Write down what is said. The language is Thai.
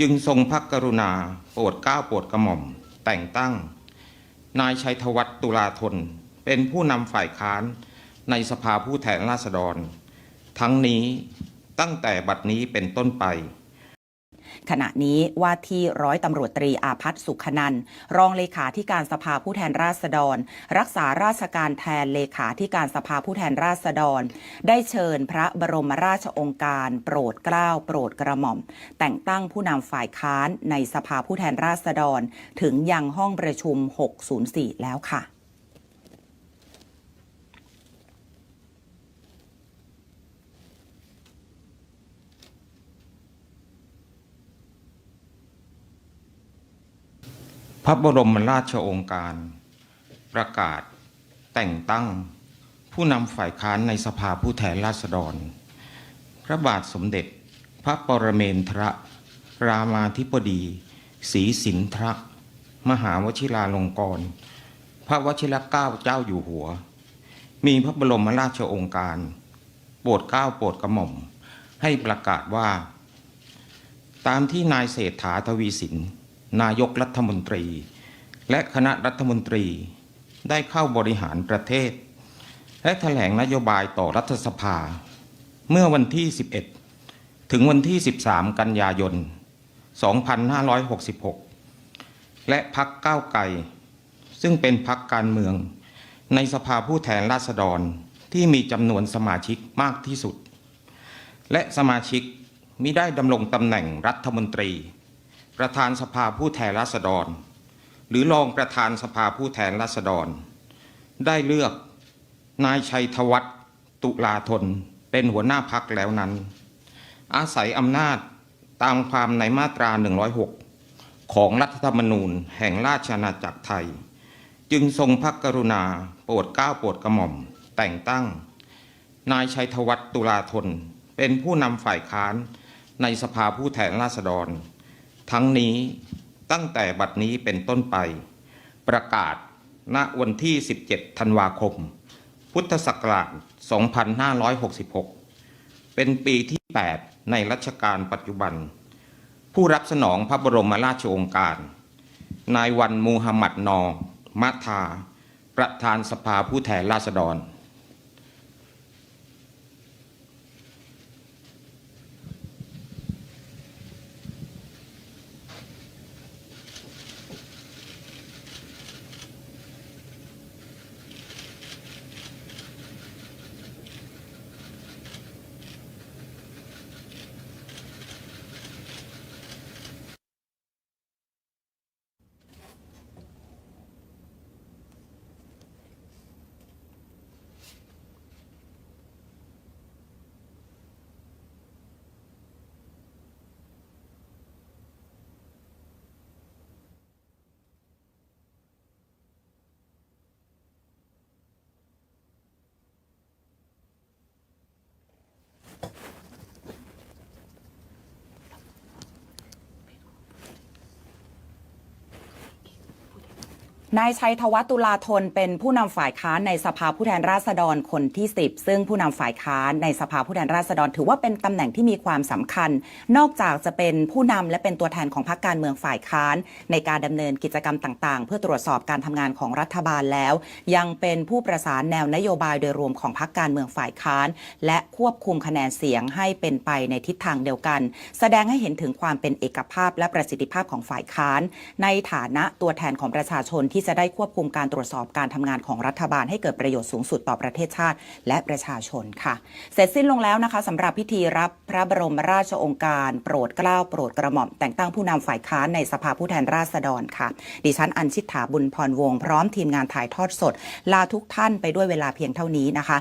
จึงทรงพระกรุณาโปรดเกล้าโปรดกระหม่อม แต่งตั้ง นายชัยธวัฒน์ตุลาธน เป็นผู้นำฝ่ายค้านในสภาผู้แทนราษฎร ทั้งนี้ตั้งแต่บัดนี้เป็นต้นไป ขณะนี้ว่าที่ร้อยตำรวจตรีอาพัฒน์สุขนันรองเลขาธิการสภาผู้แทนราษฎร รักษาราชการแทนเลขาธิการสภาผู้แทนราษฎร ได้เชิญพระบรมราชองค์การ โปรดเกล้าโปรดกระหม่อม แต่งตั้งผู้นำฝ่ายค้านในสภาผู้แทนราษฎร ถึงยังห้องประชุม 604 แล้วค่ะ ระบรมราชโองการ ประกาศแต่งตั้งผู้นำฝ่ายค้านในสภาผู้แทนราษฎร พระบาทสมเด็จพระปรเมนทรรามาธิบดีศรีสินทรมหาวชิราลงกรณพระวชิรเกล้าเจ้าอยู่หัว มีพระบรมราชโองการ โปรดเกล้าโปรดกระหม่อม ให้ประกาศว่า ตามที่นายเศรษฐาทวีสิน นายกรัฐมนตรี และคณะรัฐมนตรีได้เข้าบริหารประเทศ และแถลงนโยบายต่อรัฐสภา เมื่อวันที่ 11 ถึงวันที่ 13 กันยายน 2566 และพักก้าวไกลซึ่งเป็นพักการเมือง ในสภาผู้แทนราษฎรที่มีจำนวนสมาชิกมากที่สุด และสมาชิกมิได้ดำรงตำแหน่งรัฐมนตรี ประธานสภาผู้แทนราษฎร หรือรองประธานสภาผู้แทนราษฎร ได้เลือกนายชัยธวัฒน์ตุลาธนเป็นหัวหน้าพักแล้วนั้น อาศัยอำนาจตามความในมาตรา 106 ของรัฐธรรมนูญแห่งราชอาณาจักรไทย จึงทรงพระกรุณาโปรดเกล้าโปรดกระหม่อม แต่งตั้ง นายชัยธวัฒน์ตุลาธนเป็นผู้นำฝ่ายค้านในสภาผู้แทนราษฎร ทั้งนี้ตั้งแต่บัดนี้เป็นต้นไป ประกาศณวันที่ 17 ธันวาคม พุทธศักราช 2566 เป็นปีที่ 8 ในรัชกาลปัจจุบัน ผู้รับสนองพระบรมราชโองการ นายวันมูฮัมหมัดนอมัทา ประธานสภาผู้แทนราษฎร นายชัยธวัตุลาธนเป็นผู้นำฝ่ายค้านในสภาผู้แทนราษฎรคนที่ 10 ซึ่งผู้นำฝ่ายค้านในสภาผู้แทนราษฎร ถือว่าเป็นตำแหน่งที่มีความสำคัญ นอกจากจะเป็นผู้นำและเป็นตัวแทนของพรรคการเมืองฝ่ายค้าน ในการดำเนินกิจกรรมต่างๆ เพื่อตรวจสอบการทำงานของรัฐบาลแล้ว ยังเป็นผู้ประสานแนวนโยบายโดยรวมของพรรคการเมืองฝ่ายค้าน และควบคุมคะแนนเสียงให้เป็นไปในทิศทางเดียวกัน แสดงให้เห็นถึงความเป็นเอกภาพและประสิทธิภาพของฝ่ายค้าน ในฐานะตัวแทนของประชาชนที่ที่จะได้ควบคุมการตรวจสอบการทำงานของรัฐบาลให้เกิดประโยชน์สูงสุดต่อประเทศชาติ และประชาชนค่ะ เสร็จสิ้นลงแล้วนะคะสำหรับพิธีรับพระบรมราชองค์การ โปรดเกล้าโปรดกระหม่อมแต่งตั้งผู้นำฝ่ายค้านในสภาผู้แทนราษฎรค่ะ ดิฉันอัญชิตถาบุญพรวงพร้อมทีมงานถ่ายทอดสด ลาทุกท่านไปด้วยเวลาเพียงเท่านี้นะคะ